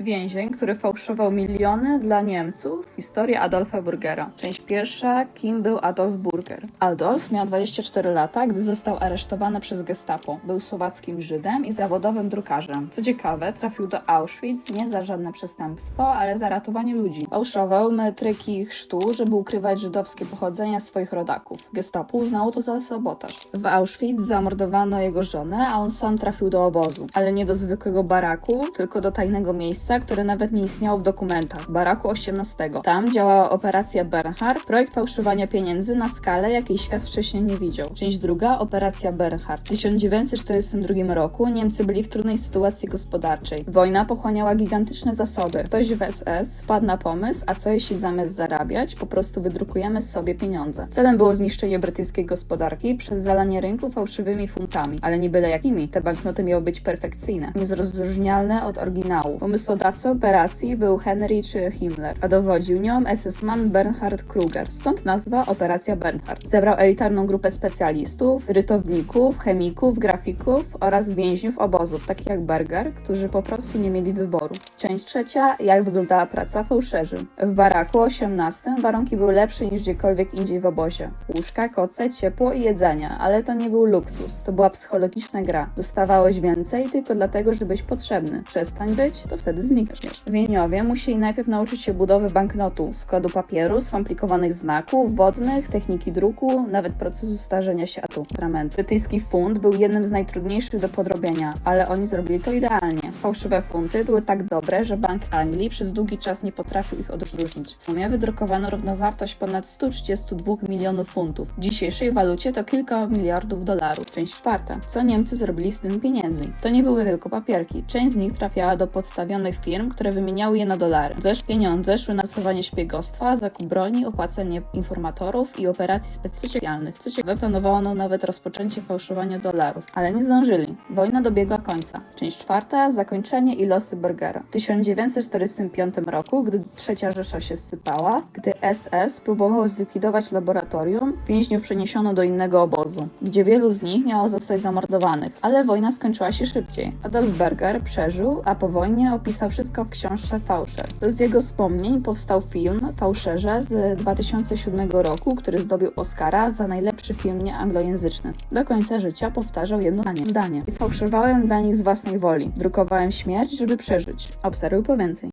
Więzień, który fałszował miliony dla Niemców. Historia Adolfa Burgera. Część pierwsza. Kim był Adolf Burger? Adolf miał 24 lata, gdy został aresztowany przez gestapo. Był słowackim Żydem i zawodowym drukarzem. Co ciekawe, trafił do Auschwitz nie za żadne przestępstwo, ale za ratowanie ludzi. Fałszował metryki ich chrztu, żeby ukrywać żydowskie pochodzenie swoich rodaków. Gestapo uznało to za sabotaż. W Auschwitz zamordowano jego żonę, a on sam trafił do obozu. Ale nie do zwykłego baraku, tylko do tajnego miejsca, które nawet nie istniało w dokumentach. Baraku 18. Tam działała operacja Bernhard, projekt fałszowania pieniędzy na skalę, jakiej świat wcześniej nie widział. Część druga, operacja Bernhard. W 1942 roku Niemcy byli w trudnej sytuacji gospodarczej. Wojna pochłaniała gigantyczne zasoby. Ktoś w SS wpadł na pomysł, a co jeśli zamiast zarabiać, po prostu wydrukujemy sobie pieniądze. Celem było zniszczenie brytyjskiej gospodarki przez zalanie rynku fałszywymi funtami, ale nie byle jakimi. Te banknoty miały być perfekcyjne, niezrozróżnialne od oryginału. Pomysłodawcą operacji był Heinrich Himmler, a dowodził nią SS-man Bernhard Kruger, stąd nazwa Operacja Bernhard. Zebrał elitarną grupę specjalistów, rytowników, chemików, grafików oraz więźniów obozów, takich jak Berger, którzy po prostu nie mieli wyboru. Część trzecia, jak wyglądała praca fałszerzy. W baraku 18 warunki były lepsze niż gdziekolwiek indziej w obozie. Łóżka, koce, ciepło i jedzenie, ale to nie był luksus, to była psychologiczna gra. Dostawałeś więcej tylko dlatego, że byłeś potrzebny. Przestań być, to wtedy znikniesz. Więźniowie musieli najpierw nauczyć się budowy banknotu, składu papieru, skomplikowanych znaków, wodnych, techniki druku, nawet procesu starzenia się atramentu. Brytyjski funt był jednym z najtrudniejszych do podrobienia, ale oni zrobili to idealnie. Fałszywe funty były tak dobre, że Bank Anglii przez długi czas nie potrafił ich odróżnić. W sumie wydrukowano równowartość ponad 132 milionów funtów. W dzisiejszej walucie to kilka miliardów dolarów. Część czwarta. Co Niemcy zrobili z tymi pieniędzmi? To nie były tylko papierki. Część z nich trafiała do podstawionych firm, które wymieniały je na dolary. Zesz pieniądze szły na stosowanie szpiegostwa, zakup broni, opłacenie informatorów i operacji specjalnych. Co ciekawe, planowano nawet rozpoczęcie fałszowania dolarów, ale nie zdążyli. Wojna dobiegła końca. Część czwarta. Zakończenie i losy Burgera. W 1945 roku, gdy trzecia Rzesza się zsypała, gdy SS próbował zlikwidować laboratorium, więźniów przeniesiono do innego obozu, gdzie wielu z nich miało zostać zamordowanych, ale wojna skończyła się szybciej. Adolf Berger przeżył, a po wojnie opisał wszystko w książce Fałszer. Z jego wspomnień powstał film Fałszerze z 2007 roku, który zdobył Oscara za najlepszy film nieanglojęzyczny. Do końca życia powtarzał jedno zdanie. I dla nich z własnej woli. Drukowałem śmierć, żeby przeżyć. Obserwuj po więcej.